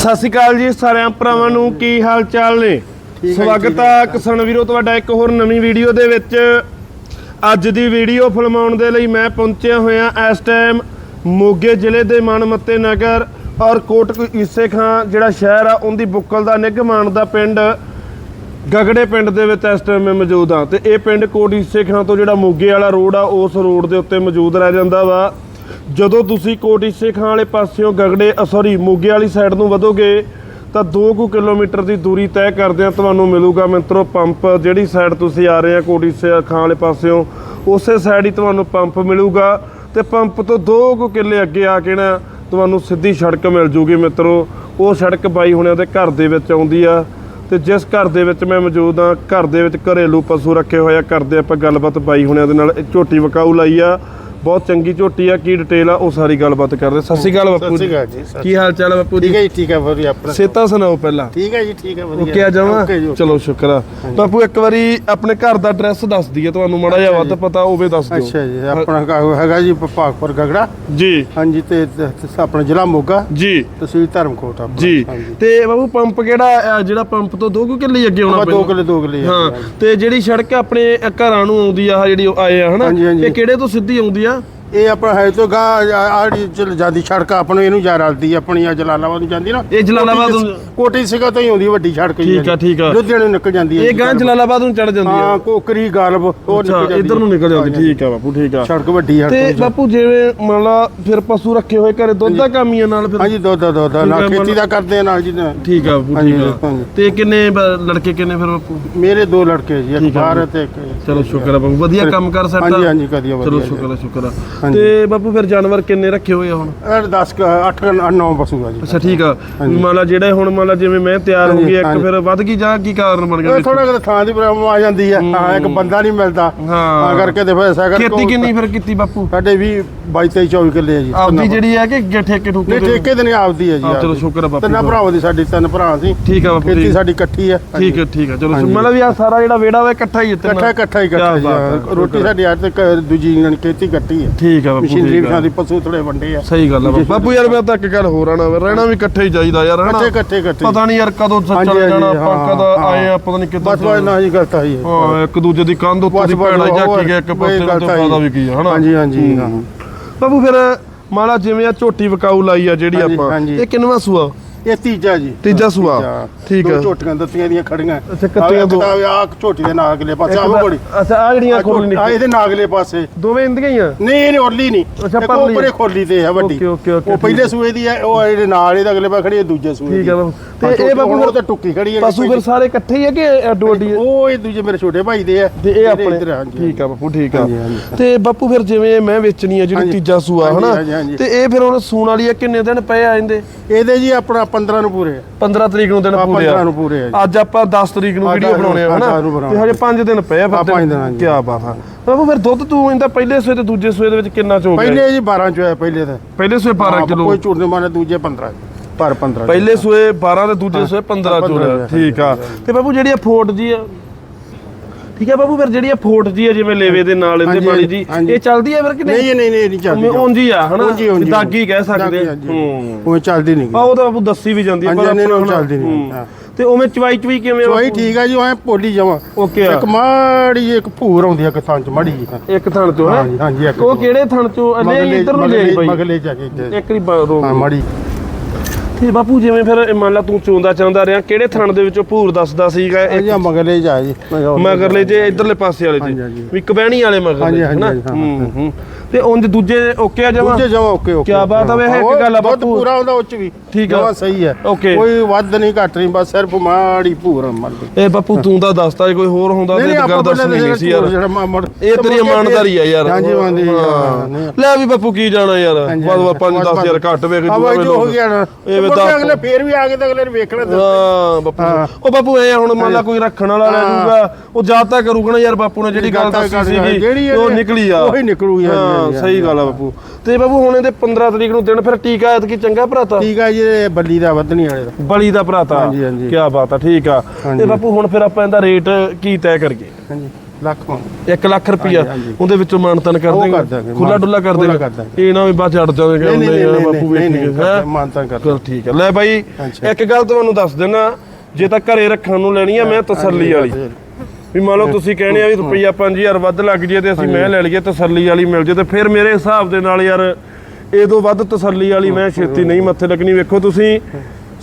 ਸਤਿ ਸ਼੍ਰੀ ਅਕਾਲ ਜੀ ਸਾਰਿਆਂ ਭਰਾਵਾਂ ਨੂੰ ਕੀ ਹਾਲ ਚਾਲ ਨੇ ਸਵਾਗਤ ਆ ਕਿਸਾਨ ਵੀਰੋ ਤੁਹਾਡਾ ਇੱਕ ਹੋਰ ਨਵੀਂ ਵੀਡੀਓ ਦੇ ਵਿੱਚ। ਅੱਜ ਦੀ ਵੀਡੀਓ ਫਿਲਮਾਉਣ ਦੇ ਲਈ ਮੈਂ ਪਹੁੰਚਿਆ ਹੋਇਆ ਇਸ ਟਾਈਮ ਮੋਗੇ ਜ਼ਿਲ੍ਹੇ ਦੇ ਮਨਮੱਤੇ ਨਗਰ ਔਰ ਕੋਟ ਈਸੇ ਖਾਂ ਜਿਹੜਾ ਸ਼ਹਿਰ ਆ ਉਹਦੀ ਬੁੱਕਲ ਦਾ ਨਿਗਮਾਨ ਦਾ ਪਿੰਡ ਗਗੜੇ ਪਿੰਡ ਦੇ ਵਿੱਚ ਇਸ ਟਾਈਮ ਮੈਂ ਮੌਜੂਦ ਹਾਂ। ਤੇ ਇਹ ਪਿੰਡ ਕੋਟ ਈਸੇ ਖਾਂ ਤੋਂ ਜਿਹੜਾ ਮੋਗੇ ਵਾਲਾ ਰੋਡ ਆ ਉਸ ਰੋਡ ਦੇ ਉੱਤੇ ਮੌਜੂਦ ਰਹਿ ਜਾਂਦਾ ਵਾ। ਜਦੋਂ ਤੁਸੀਂ ਕੋਟ ਈਸੇ ਖਾਂ ਵਾਲੇ ਪਾਸਿਓਂ ਗਗੜੇ ਸੌਰੀ ਮੋਗੇ ਵਾਲੀ ਸਾਈਡ ਨੂੰ ਵਧੋਗੇ, ਤਾਂ 2 ਕੁ ਕਿਲੋਮੀਟਰ ਦੀ ਦੂਰੀ ਤੈਅ ਕਰਦਿਆਂ ਤੁਹਾਨੂੰ ਮਿਲੂਗਾ ਮਿੱਤਰੋ ਪੰਪ। ਜਿਹੜੀ ਸਾਈਡ ਤੁਸੀਂ ਆ ਰਹੇ ਆ ਕੋਟ ਈਸੇ ਖਾਂ ਵਾਲੇ ਪਾਸਿਓਂ, ਉਸੇ ਸਾਈਡ ਹੀ ਤੁਹਾਨੂੰ ਪੰਪ ਮਿਲੂਗਾ ਤੇ ਪੰਪ ਤੋਂ 2 ਕੁ ਕਿੱਲੇ ਅੱਗੇ ਆ ਕੇ ਨਾ ਤੁਹਾਨੂੰ ਸਿੱਧੀ ਸੜਕ ਮਿਲ ਜੂਗੀ ਮਿੱਤਰੋ। ਉਹ ਸੜਕ ਬਾਈ ਹੁਣਿਆਂ ਦੇ ਘਰ ਦੇ ਵਿੱਚ ਆਉਂਦੀ ਆ ਤੇ ਜਿਸ ਘਰ ਦੇ ਵਿੱਚ ਮੈਂ ਮੌਜੂਦ ਆ, ਘਰ ਦੇ ਵਿੱਚ ਘਰੇਲੂ ਪਸ਼ੂ ਰੱਖੇ ਹੋਏ ਆ, ਕਰਦੇ ਆਪਾਂ ਗੱਲਬਾਤ ਬਾਈ ਹੁਣਿਆਂ ਦੇ ਨਾਲ ਝੋਟੀ ਵਕਾਊ ਲਾਈ ਆ। ਬਹੁਤ ਚੰਗੀ ਝੋਟੀ ਆ ਕੀ ਡਿਟੇਲ ਆ ਉਹ ਸਾਰੀ ਗੱਲਬਾਤ ਕਰਦੇ ਸਤਿ ਸ਼੍ਰੀ ਅਕਾਲ ਬਾਪੂ ਸਤਿ ਜੀ ਸ਼੍ਰੀ ਅਕਾਲ ਜੀ, ਸਤਿ ਕੀ ਹਾਲ ਚਾਲ ਆ ਬਾਪੂ ਠੀਕ ਜੀ ਹੈ ਜੀ ਠੀਕ ਹੈ ਵਧੀਆ ਆਪਣਾ ਸੇਤਾ ਸੁਣਾਓ ਪਹਿਲਾਂ। ਠੀਕ ਹੈ ਜੀ ਠੀਕ ਹੈ ਵਧੀਆ। ਓਕੇ ਆ ਜਾਵਾਂ? ਓਕੇ ਜੀ, ਓਕੇ। ਚਲੋ ਸ਼ੁਕਰ ਆ। ਬਾਪੂ ਇੱਕ ਵਾਰੀ ਆਪਣੇ ਘਰ ਦਾ ਐਡਰੈਸ ਦੱਸ ਦਈਏ ਤੁਹਾਨੂੰ ਮਾੜਾ ਜਿਹਾ ਵੱਧ ਪਤਾ ਹੋਵੇ ਦੱਸ ਦਿਓ। ਅੱਛਾ ਜੀ ਆਪਣਾ ਘਰ ਹੈਗਾ ਜੀ ਭਾਗਪੁਰ ਗਗੜਾ। ਜੀ। ਹਾਂਜੀ ਤੇ ਤੇ- ਤੇ ਆਪਣਾ ਜ਼ਿਲ੍ਹਾ ਮੋਗਾ। ਜੀ। ਤਹਿਸੀਲ ਧਰਮਕੋਟ ਆਪਣਾ। ਜੀ। ਹਾਂਜੀ। ਤੇ ਬਾਬੂ ਪੰਪ ਕਿਹੜਾ ਆ, ਜਿਹੜਾ ਪੰਪ ਤੋਂ 2 ਕਿੱਲੇ ਅੱਗੇ ਆਉਣਾ ਆਪਾਂ ਦੋ ਕਿਲੇ ਦੋ ਕਿਲੇ ਹਾਂ। ਤੇ ਜਿਹੜੀ ਸੜਕ ਆਪਣੇ ਘਰਾਂ ਨੂੰ ਆਉਂਦੀ ਆ ਆਹ ਜਿਹੜੀ ਉਹ ਆਏ ਆ ਹਨਾ? ਹਾਂਜੀ, ਹਾਂਜੀ। ਇਹ ਕਿਹੜੇ ਤੋਂ ਸਿੱਧੀ ਆਉਂਦੀ ਆ? না ਇਹ ਆਪਣਾ ਹੈ ਤੋਂ ਗਾ ਆੜੀ ਚਲ ਜਾਂਦੀ ਸੜਕ ਆਪਾਂ ਨੂੰ ਇਹਨੂੰ ਜਾ ਰਲਦੀ ਆਪਣੀ ਆ ਜਲਾਲਾਬਾਦ ਨੂੰ ਜਾਂਦੀ ਨਾ ਇਹ ਜਲਾਲਾਬਾਦ ਕੋਟੀ- ਨੂੰ- ਕੋਟੀ ਸਿਗਾ ਤੋਂ ਹੀ ਆਉਂਦੀ ਵੱਡੀ ਸੜਕ ਠੀਕ ਆ, ਠੀਕ ਆ। ਲੁਧਿਆਣੇ ਨੂੰ ਨਿਕਲ ਜਾਂਦੀ ਹੈ ਇਹ ਗਾਂ। ਜਲਾਲਾਬਾਦ ਨੂੰ ਚੜ ਜਾਂਦੀ ਆ ਹਾਂ ਕੋਕਰੀ ਗਾਲਬ ਉਹ ਅੱਛਾ ਨਿਕਲ ਜਾਂਦੀ ਇੱਧਰ ਨੂੰ ਨਿਕਲ ਜਾਂਦੀ। ਠੀਕ ਆ ਬਾਪੂ ਠੀਕ ਆ ਸੜਕ ਵੱਡੀ ਹੈ ਤੇ ਬਾਪੂ ਜਿਵੇਂ ਮੰਨ ਲਾ ਫਿਰ ਪਸ਼ੂ ਰੱਖੇ ਹੋਏ ਘਰੇ ਦੁੱਧ ਦਾ ਕੰਮ ਹੀ ਆ ਨਾਲ ਫਿਰ ਹਾਂਜੀ ਦੋ ਦੋ ਦੋ ਦੋ ਹੈ, ਖੇਤੀ ਦਾ ਕਰਦੇ ਆ ਨਾਲ ਜੀ। ਠੀਕ ਆ ਬਾਪੂ ਹਾਂਜੀ, ਠੀਕ ਆ ਹਾਂਜੀ। ਤੇ ਕਿੰਨੇ ਬ- ਲੜਕੇ ਕਿੰਨੇ ਫਿਰ ਬਾਪੂ ਮੇਰੇ ਦੋ ਲੜਕੇ ਜੀ ਇੱਕ ਠੀਕ ਆ ਬਾਹਰ ਹੈ। ਤੇ ਇੱਕ ਚਲੋ ਸ਼ੁਕਰ ਆ ਬਾਪੂ ਵਧੀਆ ਕੰਮ ਕਰ ਸਕਦਾ ਹਾਂਜੀ ਹਾਂਜੀ ਵਧੀਆ ਵਧੀਆ ਚਲੋ। ਸ਼ੁਕਰ ਆ ਸ਼ੁਕਰ ਆ। ਤੇ ਬਾਪੂ ਫਿਰ ਜਾਨਵਰ ਕਿੰਨੇ ਰੱਖੇ ਹੋਏ ਆ ਹੁਣ ਇਹ 10 8 9 ਪਸ਼ੂ ਆ ਜੀ ਅੱਛਾ ਠੀਕ ਆ ਹਾਂਜੀ। ਮੰਨ ਲਾ ਜਿਹੜੇ ਹੁਣ ਮੰਨ ਲਾ ਜਿਵੇਂ ਮੈਂ ਤਿਆਰ ਹੋ ਗਈ ਇੱਕ। ਫਿਰ ਵੱਧ ਗਈ ਜਾਂ ਕੀ ਕਾਰਨ ਬਣ ਗਿਆ? ਥੋੜਾ ਜਿਹਾ ਥਾਂ ਦੀ ਪ੍ਰੋਬਲਮ ਆ ਜਾਂਦੀ ਹੈ ਹਾਂ ਇੱਕ ਬੰਦਾ ਨਹੀਂ ਮਿਲਦਾ ਹਾਂ। ਕਰਕੇ ਤੇ ਫਿਰ ਐਸਾ ਕਰ ਖੇਤੀ ਕਿੰਨੀ ਫਿਰ ਕੀਤੀ ਬਾਪੂ ਸਾਡੇ ਵੀ 22 23 24 ਕਿੱਲੇ ਆ ਜੀ ਆਪਦੀ ਜਿਹੜੀ ਹੈ ਕਿ ਠੇਕੇ ਠੂਕੇ ਨਹੀਂ? ਠੇਕੇ ਤੇ ਨਹੀਂ ਆਪਦੀ ਹੈ ਜੀ ਚਲੋ। ਸ਼ੁਕਰ ਆ ਬਾਪੂ ਤਿੰਨਾਂ ਭਰਾਵਾਂ ਦੀ ਸਾਡੀ ਤਿੰਨ ਭਰਾ ਸੀ ਠੀਕ ਆ ਬਾਪੂ ਖੇਤੀ ਸਾਡੀ ਇਕੱਠੀ ਹੈ ਠੀਕ ਹੈ ਠੀਕ ਹੈ ਚਲੋ। ਮਤਲਬ ਵੀ ਆ ਸਾਰਾ ਜਿਹੜਾ ਵੇੜਾ ਵਾ ਇਕੱਠਾ ਹੀ? ਇਕੱਠਾ ਇਕੱਠਾ ਹੀ ਇਕੱਠਾ। ਰੋਟੀ ਸਾਡੀ ਅੱਜ ਤੱਕ ਦੂਜੀ ਨੇ ਖੇਤੀ ਇਕੱਠੀ ਹੈ ਠੀਕ ਆ ਬਾਪੂ ਮਸ਼ੀਨਰੀ ਠੀਕ ਆ। ਦੀ ਪਸ਼ੂ ਥੋੜੇ ਵੰਡੇ ਆ। ਸਹੀ ਗੱਲ ਆ ਬਾਪੂ। ਬਾਪੂ ਯਾਰ ਮੈਂ ਤਾਂ ਇੱਕ ਗੱਲ ਹੋਰ ਆਣਾ ਰਹਿਣਾ ਵੀ ਇਕੱਠੇ ਹੀ ਚਾਹੀਦਾ ਯਾਰ ਹਨਾ? ਇਕੱਠੇ ਇਕੱਠੇ। ਇਕੱਠੇ ਪਤਾ ਨਹੀਂ ਯਾਰ ਕਦੋਂ ਹਾਂਜੀ, ਚੱਲ ਹਾਂਜੀ, ਜਾਣਾ ਆਪਾਂ ਹਾਂ, ਕਦੋਂ ਹਾਂ। ਆਏ ਆ ਪਤਾ ਨਹੀਂ ਕਿੱਦਾਂ ਬਸ ਬਸ ਨਾ ਜੀ ਗਲਤ ਆਈ ਹੈ ਹਾਂ ਇੱਕ ਦੂਜੇ ਦੀ ਕੰਧ ਉੱਤੇ ਦੀ ਭੈੜਾ ਝਾਕੀ ਗਿਆ ਇੱਕ ਪਾਸੇ ਤੇ। ਫਾਇਦਾ ਵੀ ਕੀ ਆ ਹਨਾ? ਹਾਂਜੀ ਹਾਂਜੀ ਹਾਂ। ਬਾਪੂ ਫਿਰ ਮਾਲਾ ਜਿਵੇਂ ਆ ਝੋਟੀ ਵਕਾਊ ਲਾਈ ਆ ਜਿਹੜੀ ਹਾਂਜੀ, ਆਪਾਂ ਹਾਂਜੀ। ਇਹ ਕਿੰਨਵਾ ਸੂਆ? ਇਹ ਤੀਜਾ ਜੀ ਤੀਜਾ ਸੂਆ। ਠੀਕ ਦੋ ਆ। ਝੋਟੀਆਂ ਦਿੱਤੀਆਂ ਦੀਆਂ ਖੜੀਆਂ ਅੱਛਾ, ਕੱਟੀਆਂ ਦੋ। ਆ ਝੋਟੀ ਦੇ ਨਾਗਲੇ ਪਾਸੇ ਆ ਬੜੀ ਅੱਛਾ ਆ ਜਿਹੜੀਆਂ ਖੋਲ ਆ ਇਹਦੇ ਨਾਗਲੇ ਪਾਸੇ ਦੋਵੇਂ ਇੰਦੀਆਂ ਹੀ ਆ ਨਹੀਂ ਇਹਨੇ ਔਰਲੀ ਨਹੀਂ ਅੱਛਾ, ਇੱਕ ਪਰਲੀ। ਉੱਪਰੇ ਖੋਲੀ ਤੇ ਹੈ ਵੱਡੀ ਓਕੇ, ਓਕੇ, ਓਕੇ, ਉਹ ਪਹਿਲੇ ਸੂਏ ਦੀ ਹੈ ਉਹ ਇਹਦੇ ਨਾਲ ਇਹਦੇ ਅਗਲੇ ਪਾਸੇ ਖੜੀ ਹੈ ਦੂਜੇ ਸੂਏ ਠੀਕ ਬਾਪੂ। ਤੇ ਹਾਂ, ਇਹ ਫਿਰ- ਉਹ ਤੇ ਟੁੱਕੀ ਖੜੀ ਹੈ ਪਸ਼ੂ ਫਿਰ ਸਾਰੇ ਇਕੱਠੇ ਹੀ ਆ ਕਿ ਅੱਡੋ ਅੱਡੀ ਆ? ਉਹ ਇਹ ਦੂਜੇ ਮੇਰੇ ਛੋਟੇ ਭਾਈ ਦੇ ਆ ਤੇ ਇਹ ਆਪਣੇ ਠੀਕ ਆ ਬਾਪੂ ਠੀਕ ਆ ਹਾਂਜੀ, ਹਾਂਜੀ। ਤੇ ਬਾਪੂ ਫਿਰ ਜਿਵੇਂ ਮੈਂ ਵੇਚਣੀ ਆ ਜਿਹੜੀ ਹਾਂਜੀ। ਤੀਜਾ ਸੂਆ ਹਾਂਜੀ, ਹਨਾ ਹਾਂਜੀ, ਹਾਂਜੀ। ਤੇ ਇਹ ਫਿਰ ਹੁਣ ਸੂਣ ਵਾਲੀ ਆ ਕਿੰਨੇ ਦਿਨ ਪਏ ਆ ਇਹਦੇ ਇਹਦੇ ਜੀ ਆਪਣਾ 15 ਨੂੰ ਪੂਰੇ ਆ। 15 ਤਰੀਕ ਨੂੰ ਦਿਨ ਹਾਂ, ਪੂਰੇ 15 ਆ ਨੂੰ ਪੂਰੇ ਆ ਜੀ। ਅੱਜ ਆਪਾਂ 10 ਤਰੀਕ ਨੂੰ ਹਾਂ, ਵੀਡੀਓ ਬਣਾਉਣੇ ਆ ਹਾਂ, ਹਨਾ? ਬਣਾਉਣੇ। ਤੇ ਹਜੇ 5 ਦਿਨ ਪਏ ਆ ਹਾਂ, ਪੰਜ ਦਿਨ, ਹਾਂਜੀ। ਕੀ ਬਾਤ ਆ। ਬਾਪੂ ਫਿਰ ਦੁੱਧ ਤੂੰ ਇਹਦਾ ਪਹਿਲੇ ਸੂਏ ਤੇ ਦੂਜੇ ਸੂਏ ਦੇ ਵਿੱਚ ਕਿੰਨਾ ਚੋ ਗਿਆ? ਪਹਿਲੇ ਜੀ 12 ਚ ਹੋਇਆ ਪਹਿਲੇ ਤਾਂ। ਪਹਿਲੇ ਸੂਏ 12 ਹਾਂ, ਕਿਲੋ। ਕੋਈ ਝੂਠ ਨਹੀਂ ਮਾਰੇ ਦੂਜੇ 15 ਪਰ 15 ਪਹਿਲੇ ਸੂਏ 12 ਤੇ ਦੂਜੇ ਸੂਏ 15 ਚੋ ਠੀਕ ਆ। ਤੇ ਬਾਪੂ ਜਿਹੜੀ ਆ ਫੋਟ ਜੀ ਆ ਠੀਕ ਆ ਬਾਪੂ ਫਿਰ ਜਿਹੜੀ ਆ ਫੋਟ ਜੀ ਆ ਜਿਵੇਂ ਲੇਵੇ ਦੇ ਨਾਲ ਇਹਦੇ ਪਾਣੀ ਜੀ। ਇਹ ਚੱਲਦੀ ਆ ਫਿਰ ਕਿ ਨਹੀਂ ਨਹੀਂ? ਇਹ ਨਹੀਂ ਨਹੀਂ ਇਹ ਨਹੀਂ ਚੱਲਦੀ। ਹੀ ਆ ਹਨਾ? ਹੀ, ਹੀ। ਦਾਗੀ ਕਹਿ ਸਕਦੇ ਹੂੰ। ਉਹ ਚੱਲਦੀ ਨਹੀਂ। ਆ ਉਹ ਤਾਂ ਬਾਪੂ ਦੱਸੀ ਵੀ ਜਾਂਦੀ ਆ ਹਾਂਜੀ, ਨਹੀਂ, ਉਹ ਚੱਲਦੀ ਨਹੀਂ, ਹੂੰ। ਹਾਂ। ਤੇ ਉਵੇਂ ਚਵਾਈ ਚਵਾਈ ਕਿਵੇਂ ਬਾਪੂ? ਠੀਕ ਆ ਜੀ ਐ ਪੋਲੀ ਜਾਵਾਂ ਓਕੇ ਇੱਕ ਮਾੜੀ ਇੱਕ ਭੂਰ ਆਉਂਦੀ ਆ ਕਿਸਾਨ ਚ ਮਾੜੀ ਜੀ ਇੱਕ ਥਣ ਹੈ? ਹਾਂਜੀ ਹਾਂਜੀ ਉਹ ਕਿਹੜੇ ਥਣ ਚੋਂ? ਲੈ ਇੱਧਰ ਨੂੰ ਲੈ ਬਾਈ। ਮਗਲੇ ਜਾ ਕੇ। ਇੱਕ ਬ- ਰੋਕ ਹਾਂ ਮਾੜੀ ਤੇ ਬਾਪੂ ਜਿਵੇਂ ਫਿਰ ਇਹ ਮੰਨ ਲਾ ਤੂੰ ਚੋਂਦਾ ਚਾਹੁੰਦਾ ਰਿਹਾ ਕਿਹੜੇ ਥਣ ਦੇ ਵਿੱਚੋਂ ਭੂਰ ਦੱਸਦਾ ਸੀਗਾ ਇਹ? ਜਾਂ ਮਗਲੇ ਜਾ ਜੀ। ਮਗਰਲੇ ਜੇ ਇਧਰਲੇ ਪਾਸੇ ਵਾਲੇ ਹਾਂਜੀ, ਹਾਂਜੀ। ਵੀ ਕਬੈਣੀ ਵਾਲੇ ਮਗਰਲੇ ਹਾਂਜੀ, ਹਾਂਜੀ, ਹਨਾ? ਹਾਂਜੀ, ਹਾਂ, ਹੂੰ ਤੇ ਉਂਝ ਦੂਜੇ ਓਕੇ ਆ ਜਮਾ ਦੂਜੇ ਜਮਾ ਓਕੇ ਓਕੇ। ਕਿਆ ਬਾਤ ਆ ਵੇ, ਇੱਕ ਗੱਲ ਆ ਬਾਪੂ। ਪੂਰਾ ਹੁੰਦਾ ਉੱਚ ਵੀ। ਠੀਕ ਆ। ਸਹੀ ਹੈ। ਓਕੇ। ਕੋਈ ਵੱਧ ਨਹੀਂ ਘੱਟ ਨਹੀਂ ਬਸ ਸਿਰਫ ਮਾੜੀ ਭੂਰ ਮਰਦੀ ਇਹ ਬਾਪੂ ਤੂੰ ਤਾਂ ਦੱਸਦਾ ਜੇ ਕੋਈ ਹੋਰ ਹੁੰਦਾ ਤੇ ਗੱਲ ਦੱਸਣੀ ਨਹੀਂ ਸੀ ਯਾਰ। ਇਹ ਤੇਰੀ ਇਮਾਨਦਾਰੀ ਆ ਯਾਰ। ਹਾਂਜੀ ਮੰਦੀ ਹਾਂ। ਲੈ ਵੀ ਬਾਪੂ ਕੀ ਜਾਣਾ ਯਾਰ। ਬਾਦ 5 10 ਯਾਰ ਘੱਟ ਵੇਖ ਜੋ ਹੋ ਗਿਆ ਨਾ। ਇਹ ਇਹ ਵੀ ਤਾਂ ਦਸ- ਅਗਲੇ ਫੇਰ ਵੀ ਆ ਕੇ ਤਾਂ ਅਗਲੇ ਨੇ ਵੇਖਣਾ ਤੇ ਹਾਂ ਬਾਪੂ। ਹਾਂ। ਉਹ ਬਾਪੂ ਐ ਹੁਣ ਮੰਨ ਲਾ ਕੋਈ ਰੱਖਣ ਵਾਲਾ ਲੈ ਜਾਊਗਾ ਉਹ ਜਾਤਾ ਕਰੂਗਾ ਨਾ ਯਾਰ ਬਾਪੂ ਨੇ ਜਿਹੜੀ ਗੱਲ ਤਾਂ ਦੱਸੀ ਸੀਗੀ ਉਹ ਨਿਕਲੀ ਆ। ਉਹੀ ਨਿਕਲੂਗੀ, ਹਾਂ ਸਹੀ ਗੱਲ ਆ ਬਾਪੂ। ਤੇ ਬਾਪੂ ਹੁਣ ਇਹਦੇ 15 ਤਰੀਕ ਨੂੰ ਦਿਨ ਫਿਰ ਟੀਕਾ ਐਤਕੀ ਚੰਗਾ ਭਰਾਤਾ? ਆ ਜੀ ਬੱਲੀ ਦਾ ਵਧਣੀ ਵਾਲੇ ਦਾ। ਬਲੀ ਦਾ ਭਰਾਤਾ। ਹਾਂਜੀ, ਹਾਂਜੀ। ਕੀ ਬਾਤ ਆ ਠੀਕ ਆ। ਤੇ। ਬਾਪੂ ਹੁਣ ਫਿਰ ਆਪਾਂ ਇਹਦਾ ਰੇਟ ਕੀ ਤੈਅ ਕਰੀਏ? ਹਾਂਜੀ। ਲੱਖ ਮੰਗ 1 ਲੱਖ ਰੁਪਇਆ ਹਾਂਜੀ। ਉਹਦੇ ਵਿੱਚੋਂ ਮਾਨਤਨ ਕਰ ਦੇਗਾ। ਖੁੱਲਾ ਡੁੱਲਾ ਕਰ ਦੇਗਾ। ਇਹ ਨਾ ਵੀ ਬਾਅਦ ਚੜ ਜਾਵੇ ਨਹੀਂ ਬਾਪੂ ਵੇਖ ਕੇ ਕਰਦੇ, ਹੈਂ? ਮਾਨਤਾ ਕਰ ਚਲ ਠੀਕ ਹੈ। ਲੈ ਬਾਈ। ਇੱਕ ਗੱਲ ਤੁਹਾਨੂੰ ਦੱਸ ਦੇਣਾ ਜੇ ਤਾਂ ਘਰੇ ਰੱਖਣ ਨੂੰ ਲੈਣੀ ਆ ਮੈਂ ਤਸੱਲੀ ਵਾਲੀ। ਵੀ ਮੰਨ ਲਓ ਤੁਸੀਂ ਕਹਿੰਦੇ ਆ ਵੀ ਰੁਪਈਆ 5000 ਵੱਧ ਲੱਗ ਜੇ ਤੇ ਅਸੀਂ ਮੈਂ ਲੈ ਲਈਏ ਤਸੱਲੀ ਵਾਲੀ ਮਿਲ ਜੇ ਤੇ ਫਿਰ ਮੇਰੇ ਹਿਸਾਬ ਦੇ ਨਾਲ ਯਾਰ ਇਹ ਤੋਂ ਵੱਧ ਤਸੱਲੀ ਵਾਲੀ ਮੈਂ ਛੇਤੀ ਨਹੀਂ ਮੱਥੇ ਲੱਗਣੀ। ਵੇਖੋ ਤੁਸੀਂ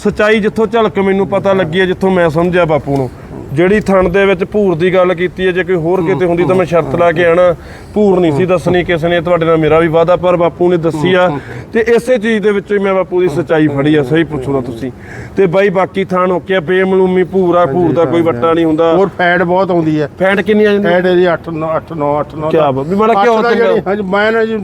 ਸਚਾਈ ਜਿੱਥੋਂ ਝਲਕ ਮੈਨੂੰ ਪਤਾ ਲੱਗੀ ਹੈ ਜਿੱਥੋਂ ਮੈਂ ਸਮਝਿਆ ਬਾਪੂ ਨੂੰ। ਜਿਹੜੀ ਥਣ ਦੇ ਵਿੱਚ ਭੂਰ ਦੀ ਗੱਲ ਕੀਤੀ ਹੈ ਜੇ ਕੋਈ ਹੋਰ ਕਿਤੇ ਹੁੰਦੀ ਤਾਂ ਮੈਂ ਸ਼ਰਤ ਲਾ ਕੇ ਆਣਾ। ਭੂਰ ਨਹੀਂ ਸੀ ਦੱਸਣੀ ਕਿਸੇ ਨੇ ਤੁਹਾਡੇ ਨਾਲ ਮੇਰਾ ਵੀ ਵਾਦਾ ਪਰ ਬਾਪੂ ਨੇ ਦੱਸੀ ਆ। ਤੇ ਇਸੇ ਚੀਜ਼ ਦੇ ਵਿੱਚੋਂ ਹੀ ਮੈਂ ਬਾਪੂ ਦੀ ਸਚਾਈ ਫੜੀ ਆ ਸਹੀ ਪੁੱਛੋ ਨਾ ਤੁਸੀਂ। ਤੇ ਬਾਈ ਬਾਕੀ ਥਾਣ ਹੋ ਗਿਆ ਬੇਮਲੂਮੀ ਭੂਰਾ ਭੂਰ ਦਾ ਕੋਈ ਵੱਟਾ ਨਹੀਂ ਹੁੰਦਾ। ਹੋਰ ਫੈਟ ਬਹੁਤ ਆਉਂਦੀ ਹੈ। ਫੈਂਟ ਕਿੰਨੀ ਆ ਜਾਂਦੀ? ਫੈਟ ਇਹਦੀ 8 9 8 9 8 9 ਕਿਆ ਬਾਤ, ਵੀ ਮਾੜਾ ਘਿਓ ਚੰਗਾ। ਮੈਂ ਨਾ ਜੀ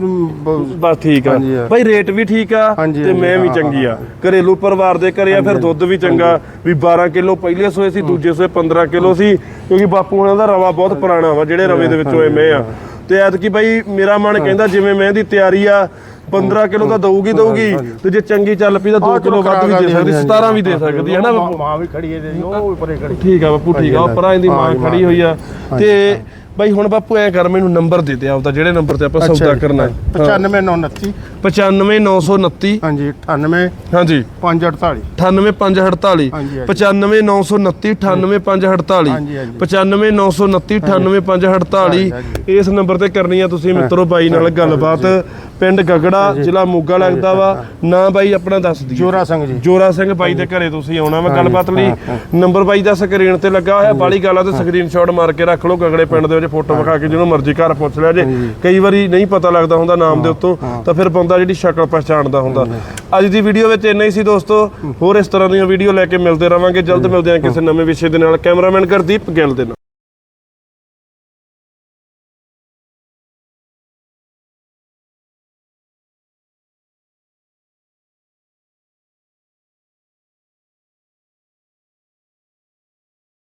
ਬਸ ਠੀਕ ਆ। ਭਾਈ ਰੇਟ ਵੀ ਠੀਕ ਆ ਤੇ ਮੈਂ ਵੀ ਚੰਗੀ ਆ। ਘਰੇਲੂ ਪਰਿਵਾਰ ਦੇ ਘਰੇ ਆ ਫਿਰ ਦੁੱਧ ਵੀ ਚੰਗਾ ਵੀ 12 ਕਿਲੋ ਪਹਿਲੇ ਸੋਏ ਸੀ ਦੂਜੇ ਸੋਏ 15 ਕਿਲੋ ਸੀ ਕਿਉਂਕਿ ਬਾਪੂ ਉਹਨਾਂ ਦਾ ਰਵਾ ਬਹੁਤ ਪੁਰਾਣਾ ਵਾ ਜਿਹੜੇ ਰਵੇ ਦੇ ਵਿੱਚੋਂ ਐਵੇਂ ਆ। ਤੇ ਐਤਕੀ ਬਾਈ ਮੇਰਾ ਮਨ ਕਹਿੰਦਾ ਜਿਵੇਂ ਮੈਂ ਦੀ ਤਿਆਰੀ ਆ 15 ਕਿਲੋ ਤਾਂ ਦਊਗੀ ਦਊਗੀ ਤੇ ਜੇ ਚੰਗੀ ਚੱਲ ਪਈ ਤਾਂ 2 ਕਿਲੋ ਵੱਧ ਵੀ ਦੇ ਸਕਦੀ 17 ਵੀ ਦੇ ਸਕਦੀ ਹੈ ਨਾ ਬਾਪੂ? ਮਾਂ ਵੀ ਖੜੀ ਹੈ ਉਹ ਵੀ ਪਰੇ ਖੜੀ। ਠੀਕ ਆ ਬਾਪੂ ਠੀਕ ਆ ਉਹ ਪਰਾਂ ਇਹਦੀ ਮਾਂ ਖੜੀ ਹੋਈ ਆ। ਤੇ ਬਾਈ ਹੁਣ ਬਾਪੂ ਐ ਕਰ ਮੈਨੂੰ ਨੰਬਰ ਦੇ ਦੇ ਆਪਦਾ ਜਿਹੜੇ ਨੰਬਰ ਤੇ ਆਪਾਂ ਸੌਦਾ ਕਰਨਾ ਹੈ। 95929 95929 ਹਾਂਜੀ 98 ਹਾਂਜੀ। 548 98548 ਹਾਂਜੀ, ਹਾਂਜੀ। 95929 98548 ਹਾਂਜੀ, ਹਾਂਜੀ। 95929 98548 ਹਾਂਜੀ, ਇਸ ਨੰਬਰ ਤੇ ਕਰਨੀ ਆ ਤੁਸੀਂ ਮਿੱਤਰੋ ਬਾਈ ਨਾਲ ਗੱਲਬਾਤ। ਪਿੰਡ ਗਗੜਾ ਜ਼ਿਲ੍ਹਾ ਮੋਗਾ ਲੱਗਦਾ ਵਾ। ਨਾ ਬਾਈ ਆਪਣਾ ਦੱਸ ਦਿਓ ਜੋਰਾ ਸਿੰਘ ਜੀ। ਜੋਰਾ ਸਿੰਘ ਬਾਈ ਦੇ ਘਰੇ ਤੁਸੀਂ ਆਉਣਾ ਵਾ ਗੱਲਬਾਤ ਲਈ। ਨੰਬਰ ਬਾਈ ਦਾ ਸਕਰੀਨ ਤੇ ਲੱਗਾ ਹੋਇਆ ਬਾਲੀ ਗੱਲਾਂ ਤੇ ਸਕਰੀਨਸ਼ਾਟ ਮਾਰ ਕੇ ਰੱਖ ਲਓ ਗਗੜੇ ਪਿੰਡ ਦੇ ਵਿੱਚ ਫੋਟੋ ਵਿਖਾ ਕੇ ਜਿਹਨੂੰ ਮਰਜ਼ੀ ਘਰ ਪੁੱਛ ਲਿਆ ਜੇ। ਕਈ ਵਾਰੀ ਨਹੀਂ ਪਤਾ ਲੱਗਦਾ ਹੁੰਦਾ ਨਾਮ ਦੇ ਉੱਤੋਂ ਤਾਂ ਫਿਰ ਬੰਦਾ ਜਿਹੜੀ ਸ਼ਕਲ ਪਛਾਣਦਾ ਹੁੰਦਾ। ਅੱਜ ਦੀ ਵੀਡੀਓ ਵਿੱਚ ਇੰਨਾ ਹੀ ਸੀ ਦੋਸਤੋ ਹੋਰ ਇਸ ਤਰ੍ਹਾਂ ਦੀਆਂ ਵੀਡੀਓ ਲੈ ਕੇ ਮਿਲਦੇ ਰਵਾਂਗੇ। ਜਲਦ ਮਿਲਦੇ ਹਾਂ ਕਿਸੇ ਨਵੇਂ ਵਿਸ਼ੇ ਦੇ ਨਾਲ। ਕੈਮਰਾਮੈਨ ਗੁਰਦੀਪ ਗਿੱਲ ਦੇ ਨਾਲ।